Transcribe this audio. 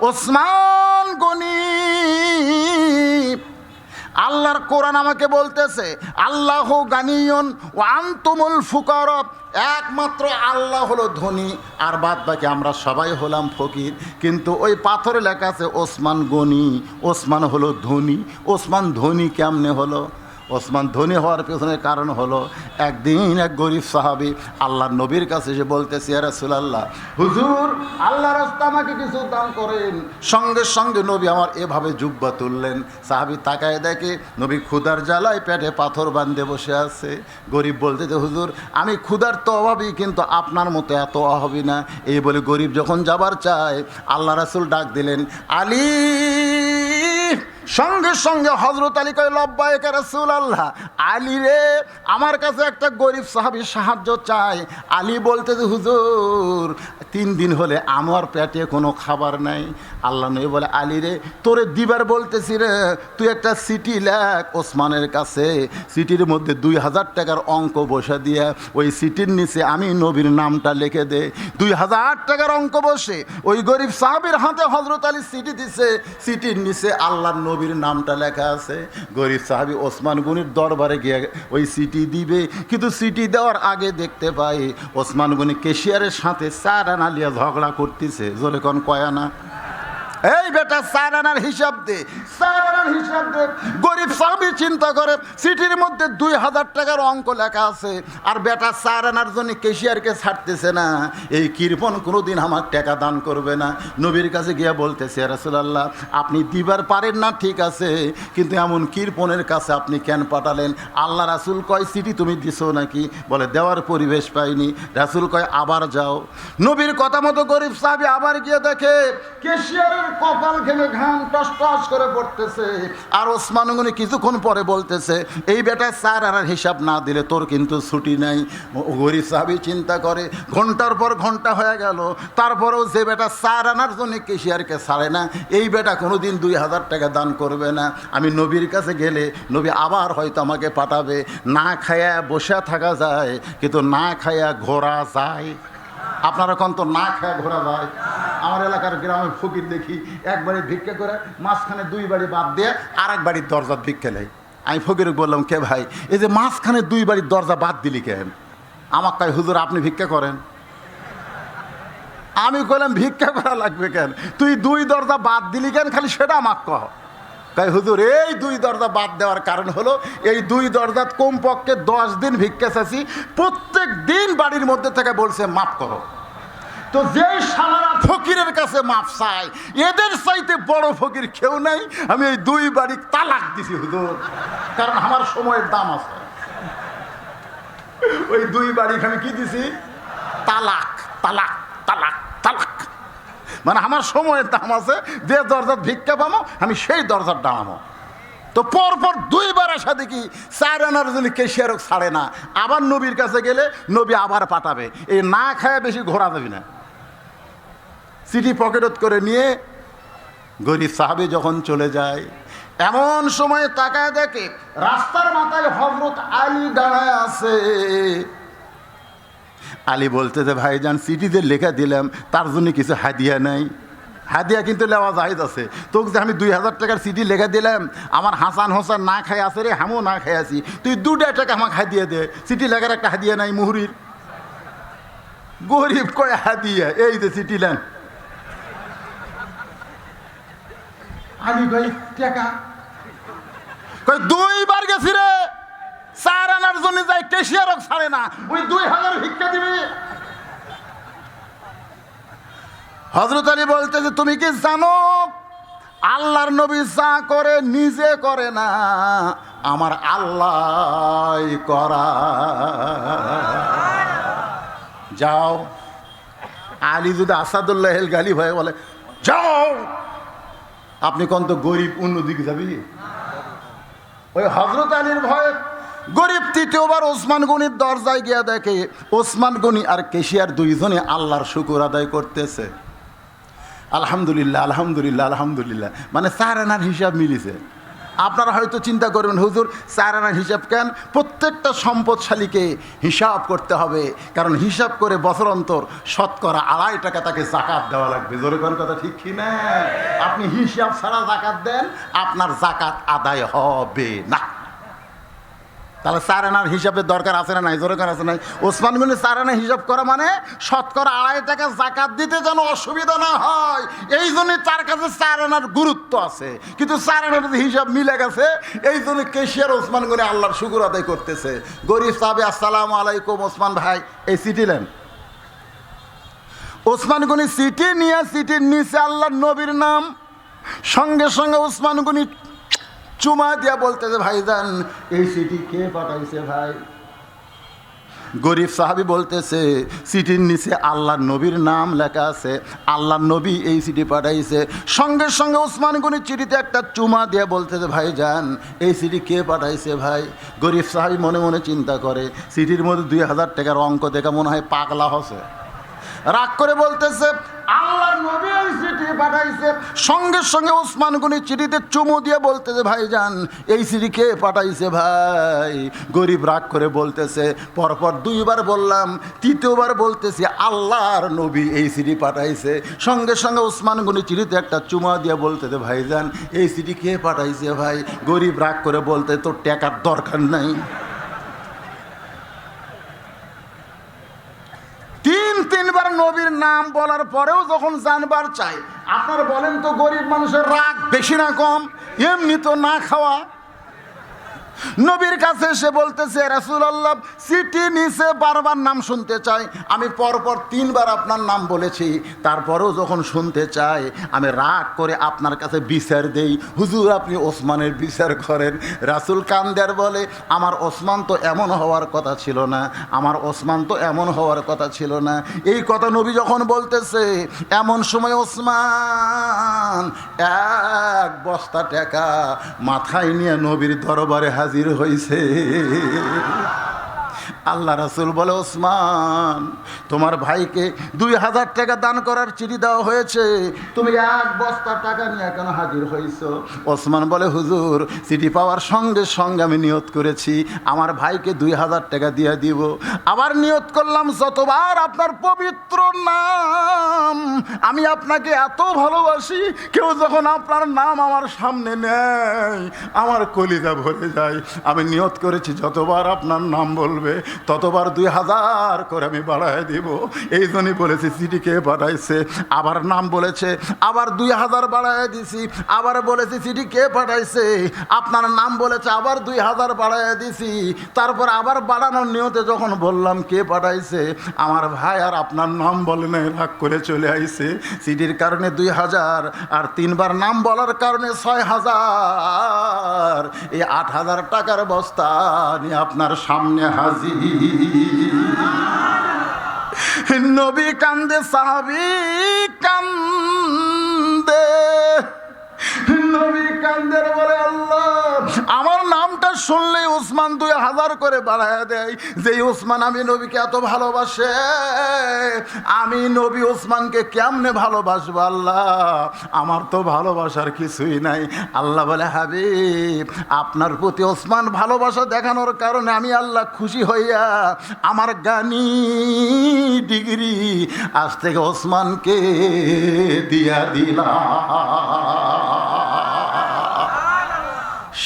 ওসমান গনি, আল্লাহর কোরআন আমাকে বলতেছে, আল্লাহ গানিয়ন ও আন্তুমুল ফুকর, একমাত্র আল্লাহ হলো ধনী, আর বাদ বাকি আমরা সবাই হলাম ফকির। কিন্তু ওই পাথরে লেখা আছে, ওসমান গনি, ওসমান হলো ধনী, ওসমান ধনী কেমনে হলো? ওসমান ধনী হওয়ার পেছনের কারণ হলো, একদিন এক গরিব সাহাবি আল্লাহ নবীর কাছে এসে বলতেছি রাসুলাল্লাহ, হুজুর আল্লাহ রাস্তা আমাকে কিছু দান করেন। সঙ্গে সঙ্গে নবী আমার এভাবে জুব্বা তুললেন। সাহাবি তাকায় দেখে, নবী ক্ষুদার জ্বালায় পেটে পাথর বান্ধে বসে আছে। গরিব বলতে যে হুজুর, আমি ক্ষুদার তো অভাবী, কিন্তু আপনার মতো এত অভাবী না। এই বলে গরিব যখন যাবার চায়, আল্লাহ রাসুল ডাক দিলেন, আলী সঙ্গে সঙ্গে হজরত আলী কয় লব্বায়ক রাসূল আল্লাহ আলী রে, আমার কাছে একটা গরিব সাহাবি সাহায্য চাই। আলী বলতে যে, হুজুর, তিন দিন হলে আমার পেটে কোনো খাবার নাই। আল্লাহ নবী বলে, আলী রে, তোরে দিবার বলতেছি রে, তুই একটা সিটি লেখ ওসমানের কাছে। সিটির মধ্যে দুই হাজার টাকার অঙ্ক বসে দিয়ে, ওই সিটির নিচে আমি নবীর নামটা লিখে দে। দুই হাজার টাকার অঙ্ক বসে, ওই গরিব সাহাবির হাতে হজরত আলী সিটি দিছে। সিটির নিচে আল্লাহর নবীর নামটা লেখা আছে, গরিব সাহাবি ওসমান গনির দরবারে গিয়ে ওই সিটি দিবে। কিন্তু সিটি দেওয়ার আগে দেখতে পাই, ওসমান গনি কেশিয়ারের সাথে চার আনা লিয়া ঝগড়া করতেছে। জোরে কোন কয়ানা এই বেটা চার আনার হিসাব দে চার আনার হিসাব দে। গরিব সাহাবি চিন্তা করে সিটির মধ্যে দুই হাজার টাকার অঙ্ক লেখা আছে। আর বেটা চার আনার জন্য কেশিয়ারকে ছাড়তেছে না। এই কৃপন কোনোদিন আমার টাকা দান করবে না। নবীর কাছে গিয়ে বলতেছে রাসুলাল্লাহ, আপনি দিবার পারেন না, ঠিক আছে। কিন্তু এমন কৃপনের কাছে আপনি কেন পাঠালেন? আল্লাহ রাসুল কয় সিটি তুমি দিছো নাকি? বলে, দেওয়ার পরিবেশ পাইনি। রাসুল কয়, আবার যাও। নবীর কথা মতো গরিব সাহাবি আবার গিয়ে দেখে কেশিয়ারের কপাল ঘেমে ঘাম টস টস করে পড়তেছে। আর ওসমান গনি কিছুক্ষণ পরে বলতেছে, এই বেটা স্যার আর হিসাব না দিলে তোর কিন্তু ছুটি নাই। গরিব সাহাবি চিন্তা করে, ঘণ্টার পর ঘণ্টা হয়ে গেল, তারপরেও যে বেটা স্যার আনার জন্য কেশিয়ারকে ছাড়ে না, এই বেটা কোনো দিন দুই হাজার টাকা দান করবে না। আমি নবীর কাছে গেলে নবী আবার হয়তো আমাকে পাঠাবে। না খায়া বসে থাকা যায়, কিন্তু না খায়া ঘোরা যায়। আপনারা এখন তো না খায় ঘোরা যায় আমার এলাকার গ্রামে ফকির দেখি একবারে ভিক্ষা করে, মাঝখানে দুই বাড়ি বাদ দিয়ে আর এক বাড়ির দরজা ভিক্ষা নেয়। আমি ফকির বললাম, কে ভাই, এই যে মাঝখানে দুই বাড়ির দরজা বাদ দিলি কেন? আমার কয় হুজুর, আপনি ভিক্ষা করেন। আমি কইলাম, ভিক্ষা করা লাগবে কেন? তুই দুই দরজা বাদ দিলি কেন? খালি সেটা আমাক কহ। তাই হুজুর, এই দুই দরজা বাদ দেওয়ার কারণ হলো, এই দুই দরজাত কমপক্ষে দশ দিন ভিক্ষা চাষি প্রত্যেক দিন বাড়ির মধ্যে থেকে বলছে, মাফ করো। তো যেই সালারা ফকিরের কাছে মাপ চায়, এদের চাইতে বড় ফকির কেউ নাই, আমি এই দুই বাড়ি তালাক দিছি হুজুর, কারণ আমার সময়ের দাম আছে। ওই দুই বাড়ি আমি কি দিছি? তালাক তালাক। মানে আমার সময়ের দাম আছে, যে দরজার ভিক্ষা পামো, আমি সেই দরজার দাঁড়ামো তো পরপর দুইবার আসা দেখি চার আনার জন্য কেশিয়ারক ছাড়ে না। আবার নবীর কাছে গেলে নবী আবার পাঠাবে। এই না খায় বেশি ঘোরা যাবি না। সিটি পকেটত করে নিয়ে গরিব সাহাবি যখন চলে যায়, এমন সময় তাকায় দেখে, রাস্তার মাথায় হজরত আলী দাঁড়ায় আছে। আলী বলতে যে ভাইজান সিটিতে লেখা দিলাম তার জন্য কিছু হাদিয়া নাই। হাদিয়া কিন্তু লেওয়া জাহিদ আছে। তোকে যে আমি দুই হাজার টাকার সিটি লেখা দিলাম আমার হাসান হোসান না খাই আছে রে হামও না খাই আছি। তুই দুটা টাকা আমাকে হাদিয়া দে। সিটি লেখার একটা হাদিয়া নাই মুহুরির। গরিব কয় হাদিয়া? এই যে সিটি লেন। আলী ভাই টাকা। কই দুইবার গেছি রে। চার আনার জন্য যাই কেশিয়ারক ছাড়ে না। ওই দুই হাজার ভিক্ষা দিবি। হজরত আলী বলতে যে, তুমি কি জানো, আল্লাহর নবী যা করে নিজে করে না, আমার আল্লাহ করা। যাও। আলী যদি আসাদুল্লাহ গালি ভয়ে বলে, যাও, আপনি কোন তো গরিব অন্যদিকে যাবি? ওই হজরত আলীর ভয়ে গরিব তৃতীয়বার ওসমান গনির দরজায় গিয়া দেখে, ওসমান গনি আর কেশিয়ার দুইজনে আল্লাহর শুকুর আদায় করতেছে। আলহামদুলিল্লাহ আলহামদুলিল্লাহ আলহামদুলিল্লাহ। মানে চার আনার হিসাব মিলিছে। আপনারা হয়তো চিন্তা করবেন, হুজুর চার আনার হিসাব কেন? প্রত্যেকটা সম্পদশালীকে হিসাব করতে হবে, কারণ হিসাব করে বছর অন্তর শতকরা আড়াই টাকা তাকে জাকাত দেওয়া লাগবে। জোরে কোন কথা ঠিক কি না আপনি হিসাব ছাড়া জাকাত দেন, আপনার জাকাত আদায় হবে না। তাহলে চার আনার হিসাবের দরকার আছে না নাই? দরকার আছে নাই? ওসমান গনি চার আনা হিসাব করা মানে শতকরা আড়াই টাকা জাকাত দিতে যেন অসুবিধা না হয়। এই জন্য তার কাছে চার আনার গুরুত্ব আছে। কিন্তু যদি হিসাব মিলে গেছে, এই জন্য কেশিয়ার ওসমান গনি আল্লাহর শুকুর আদায় করতেছে। গরিব সাহেব, আসসালামু আলাইকুম ওসমান ভাই, এই সিটি নেন। ওসমান গনি সিটি নিয়ে, সিটির নিচে আল্লাহর নবীর নাম। সঙ্গে সঙ্গে ওসমান গনি চুমা দিয়া বলতেছে ভাইজান এই সিটি কে পাঠাইছে ভাই? গরিব সাহাবি বলতেছে, সিটির নিচে আল্লাহর নবীর নাম লেখা আছে, আল্লাহর নবী এই সিটি পাঠাইছে। সঙ্গে সঙ্গে উসমান গনি চিঠিতে একটা চুমা দিয়ে বলতেছে, ভাই যান এই সিটি কে পাঠাইছে ভাই? গরিব সাহাবি মনে মনে চিন্তা করে, সিটির মধ্যে দুই হাজার টাকার অঙ্ক দেখে মনে হয় পাগলা হসে। রাগ করে বলতেছে, আল্লাহর নবী পাঠাইছে। সঙ্গে সঙ্গে ওসমান গনি চিঠিতে চুমু দিয়ে বলতেছে ভাই যান এই চিঠি কে পাঠাইছে ভাই? গরিব রাগ করে বলতেছে, পরপর দুইবার বললাম, তৃতীয়বার বলতেছি, আল্লাহর নবী এই চিঠি পাঠাইছে। সঙ্গে সঙ্গে ওসমান গনি চিঠিতে একটা চুমা দিয়ে বলতেছে ভাই যান এই চিঠি কে পাঠাইছে ভাই? গরিব রাগ করে বলতে, তোর টাকার দরকার নাই। তিন তিনবার নবীর নাম বলার পরেও যখন জানবার চাই আপনার বলেন তো গরিব মানুষের রাগ বেশি না কম? এমনি তো না খাওয়া নবীর কাছে এসে বলতেছে, রাসুলাল্লাহ, সিটি নিচে বারবার নাম শুনতে চাই। আমি পরপর তিনবার আপনার নাম বলেছি। তারপরেও যখন শুনতে চাই, আমি রাগ করে আপনার কাছে বিচার দেই। হুজুর, আপনি ওসমানের বিচার করেন। রাসুল কান্দের বলে, আমার ওসমান তো এমন হওয়ার কথা ছিল না। আমার ওসমান তো এমন হওয়ার কথা ছিল না। এই কথা নবী যখন বলতেছে, এমন সময় ওসমান এক বস্তা টাকা মাথায় নিয়ে নবীর দরবারে হাজির হয়েছে আল্লাহ রাসুল বলে, ওসমান, তোমার ভাইকে দুই হাজার টাকা দান করার চিঠি দেওয়া হয়েছে। তুমি এক বস্তা টাকা নিয়ে কেন হাজির হয়েছ ওসমান বলে, হুজুর, চিঠি পাওয়ার সঙ্গে সঙ্গে আমি নিয়ত করেছি। আমার ভাইকে দুই হাজার টাকা দিয়ে দিব। আবার নিয়ত করলাম যতবার আপনার পবিত্র নাম। আমি আপনাকে এত ভালোবাসি, কেউ যখন আপনার নাম আমার সামনে নেয়, আমার কলিজা ভরে যায়। আমি নিয়ত করেছি, যতবার আপনার নাম বলবে, ততবার দুই হাজার করে আমি বাড়ায় দিব। এই জন্যই বলেছি, চিঠি কে পাঠাইছে? আবার নাম বলেছে, আবার দুই হাজার বাড়ায় দিছি। আবার বলেছি, চিঠি কে পাঠাইছে? আপনার নাম বলেছে, আবার দুই হাজার বাড়ায় দিছি। তারপর আবার বাড়ানোর নিয়তে যখন বললাম, কে পাঠাইছে? আমার ভাই আর আপনার নাম বলে নাই, রাগ করে চলে আইছে। চিঠির কারণে দুই হাজার আর তিনবার নাম বলার কারণে ছয় হাজার। এই আট হাজার টাকার বস্তা নিয়ে আপনার সামনে হাজি নবী কান্দে, সাহাবি কান্দে। নবী কান্দের বলে আল্লাহ আমার নামটা শুনলে উসমান দুই হাজার করে বাড়ায় দেয়, যে উসমান আমি নবীকে এত ভালোবাসে, আমি নবী উসমানকে কেমনে ভালোবাসবো আল্লাহ? আমার তো ভালোবাসার কিছুই নাই। আল্লাহ বলে, হাবিব, আপনার প্রতি ওসমান ভালোবাসা দেখানোর কারণে আমি আল্লাহ খুশি হইয়া আমার গানি ডিগ্রি আজ থেকে ওসমানকে দিয়া দিলাম।